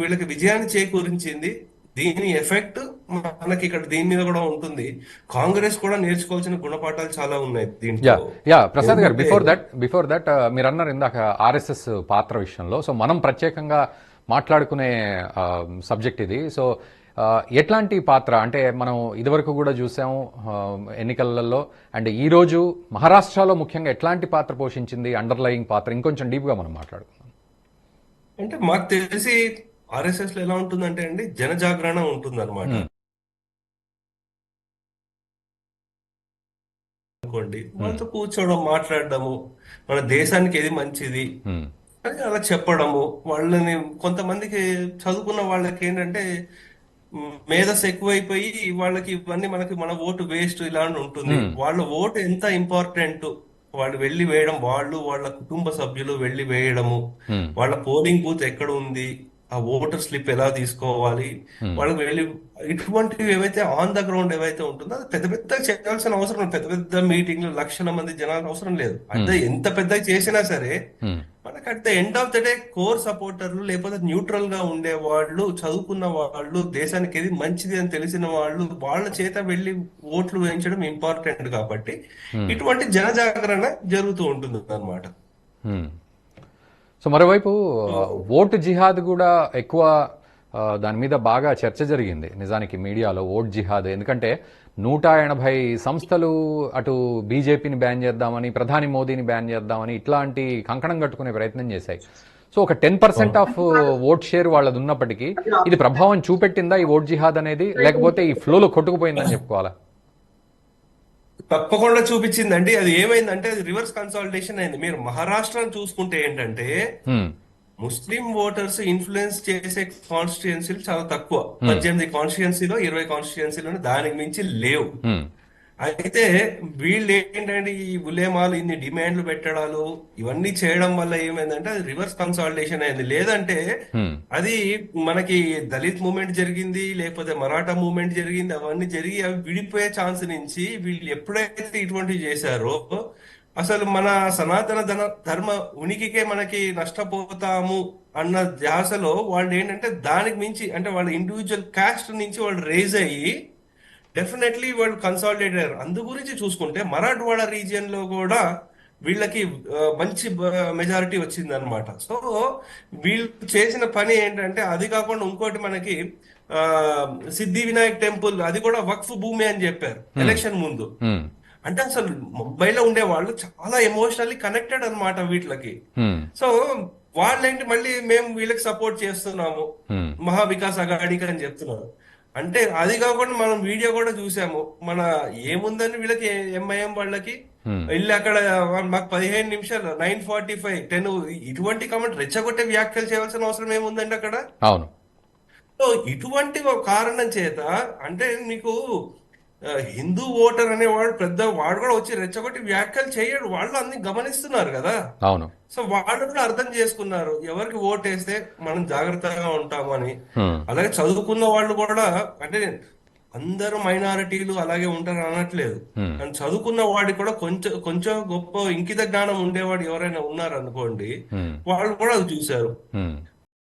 వీళ్ళకి విజయాన్ని చేకూరించింది. దీని ఎఫెక్ట్ మనకి ఇక్కడ దీని మీద కూడా ఉంటుంది. కాంగ్రెస్ కూడా నేర్చుకోవాల్సిన గుణపాఠాలు చాలా ఉన్నాయి దీంట్లో. యా ప్రసాద్ గారు బిఫోర్ దట్ బిఫోర్ దట్ మీరు అన్నారు ఇందాక ఆర్ఎస్ఎస్ పాత్ర విషయంలో. సో మనం ప్రత్యేకంగా మాట్లాడుకునే సబ్జెక్ట్ ఇది. సో ఆ, ఎట్లాంటి పాత్ర? అంటే మనం ఇదివరకు కూడా చూసాం ఆ, ఎన్నికలలో. అండ్ ఈ రోజు మహారాష్ట్రలో ముఖ్యంగా ఎట్లాంటి పాత్ర పోషించింది అండర్లయింగ్ పాత్ర? ఇంకొంచెం డీప్గా మనం మాట్లాడుకుందాం. అంటే మాకు తెలిసి ఆర్ఎస్ఎస్లో ఎలా ఉంటుందంటే అండి జన జాగరణ ఉంటుంది అనమాట Hmm. అనుకోండి వాళ్ళతో కూర్చోవడం మాట్లాడడము మన దేశానికి ఏది మంచిది. అని అలా చెప్పడము వాళ్ళని కొంతమందికి చదువుకున్న వాళ్ళకి ఏంటంటే మ్, మేధస్సు ఎక్కువైపోయి వాళ్ళకి ఇవన్నీ మనకి మన ఓటు వేస్ట్ ఇలా అని ఉంటుంది. వాళ్ళ ఓటు ఎంత ఇంపార్టెంట్ వాళ్ళు వెళ్ళి వేయడం వాళ్ళు వాళ్ళ కుటుంబ సభ్యులు వెళ్ళి వేయడము. వాళ్ళ పోలింగ్ బూత్ ఎక్కడ ఉంది ఆ ఓటర్ స్లిప్ ఎలా తీసుకోవాలి Hmm. వాళ్ళకి వెళ్ళి ఇటువంటివి ఏవైతే ఆన్ ద గ్రౌండ్ ఏవైతే ఉంటుందో అది పెద్ద పెద్ద చేయాల్సిన అవసరం. పెద్ద పెద్ద మీటింగ్లు లక్షల మంది జనాలు అవసరం లేదు అంటే ఎంత పెద్ద చేసినా సరే Hmm. మనకి at the end of the day core సపోర్టర్లు లేకపోతే న్యూట్రల్గా ఉండే వాళ్ళు చదువుకున్న వాళ్ళు దేశానికి ఏది మంచిది అని తెలిసిన వాళ్ళు వాళ్ళ చేత వెళ్ళి ఓట్లు వేయించడం ఇంపార్టెంట్ కాబట్టి ఇటువంటి జనజాగరణ జరుగుతూ ఉంటుంది అన్నమాట Hmm. సో మరోవైపు ఆ, ఓటు జిహాద్ కూడా ఎక్కువ దాని మీద బాగా చర్చ జరిగింది. నిజానికి మీడియాలో ఓట్ జిహాద్. ఎందుకంటే నూట ఎనభై సంస్థలు అటు బీజేపీని బ్యాన్ చేద్దామని ప్రధాని మోదీని బ్యాన్ చేద్దామని ఇట్లాంటి కంకణం కట్టుకునే ప్రయత్నం చేశాయి. సో ఒక ten percent of vote share వాళ్ళది ఉన్నప్పటికీ ఇది ప్రభావం చూపెట్టిందా ఈ ఓట్ జిహాద్ అనేది? లేకపోతే ఈ ఫ్లోలో కొట్టుకుపోయిందని చెప్పుకోవాలా? తప్పకుండా చూపించిందండి. అది ఏమైందంటే అది రివర్స్ కన్సాలిడేషన్ అయింది. మీరు మహారాష్ట్రను చూసుకుంటే ఏంటంటే. ముస్లిం ఓటర్స్ ఇన్ఫ్లుయెన్స్ చేసే కాన్స్టిట్యుయెన్సీలు చాలా తక్కువ. పద్దెనిమిది కాన్స్టిట్యుయెన్సీలో ఇరవై కాన్స్టిట్యుయెన్సీలో దానికి మించి లేవు. అయితే వీళ్ళు ఏంటంటే ఈ ఉలేమాలు ఇన్ని డిమాండ్లు పెట్టడాలు ఇవన్నీ చేయడం వల్ల ఏమైందంటే అది రివర్స్ కన్సాలిడేషన్ అయింది లేదంటే. అది మనకి దళిత్ మూమెంట్ జరిగింది లేకపోతే మరాఠా మూమెంట్ జరిగింది అవన్నీ జరిగి అవి విడిపోయే ఛాన్స్ నుంచి వీళ్ళు ఎప్పుడైతే ఇటువంటివి చేశారో అసలు మన సనాతన ధన ధర్మ ఉనికికే మనకి నష్టపోతాము అన్న ధ్యాసలో వాళ్ళు ఏంటంటే దానికి మించి అంటే వాళ్ళ ఇండివిజువల్ కాస్ట్ నుంచి వాళ్ళు రేజ్ అయ్యి డెఫినెట్లీ వాళ్ళు కన్సాలిడేట్ అయ్యారు అందు గురించి చూసుకుంటే మరాఠవాడ రీజియన్లో కూడా వీళ్ళకి మంచి మెజారిటీ వచ్చింది అనమాట సో వీళ్ళు చేసిన పని ఏంటంటే అది కాకుండా ఇంకోటి మనకి సిద్ధి వినాయక్ టెంపుల్ అది కూడా వక్ఫ్ భూమి అని చెప్పారు ఎలక్షన్ ముందు. హ్మ్. అంటే అసలు ముంబైలో ఉండే వాళ్ళు చాలా ఎమోషనల్లీ కనెక్టెడ్ అన్నమాట వీటికి. సో వాళ్ళేంటి మళ్ళీ మేము వీళ్ళకి సపోర్ట్ చేస్తున్నాము. హ్మ్. మహా వికాస్ అగాడికి అని చెప్తున్నారు. అంటే అది కాకుండా మనం వీడియో కూడా చూసాము. మన ఏముందని వీళ్ళకి ఎంఐఎం వాళ్ళకి. వెళ్ళి అక్కడ మాకు పదిహేను నిమిషాలు నైన్ ఫార్టీ ఫైవ్ టెన్ ఇటువంటి కామెంట్ రెచ్చగొట్టే వ్యాఖ్యలు చేయాల్సిన అవసరం ఏముందండి అక్కడ? అవును. సో ఇటువంటి ఒక కారణం చేత అంటే మీకు హిందూ ఓటర్ అనేవాడు పెద్ద వాడు కూడా వచ్చి రెచ్చగొట్టి వ్యాఖ్యలు చేయడు వాళ్ళు అన్ని గమనిస్తున్నారు కదా అవును సో వాళ్ళు కూడా అర్థం చేసుకున్నారు ఎవరికి ఓటేస్తే మనం జాగ్రత్తగా ఉంటామని. అలాగే చదువుకున్న వాళ్ళు కూడా అంటే అందరూ మైనారిటీలు అలాగే ఉంటారు అనట్లేదు. కానీ చదువుకున్న వాడికి కూడా కొంచెం కొంచెం గొప్ప ఇంకిత జ్ఞానం ఉండేవాడు ఎవరైనా ఉన్నారనుకోండి. వాళ్ళు కూడా అది చూశారు.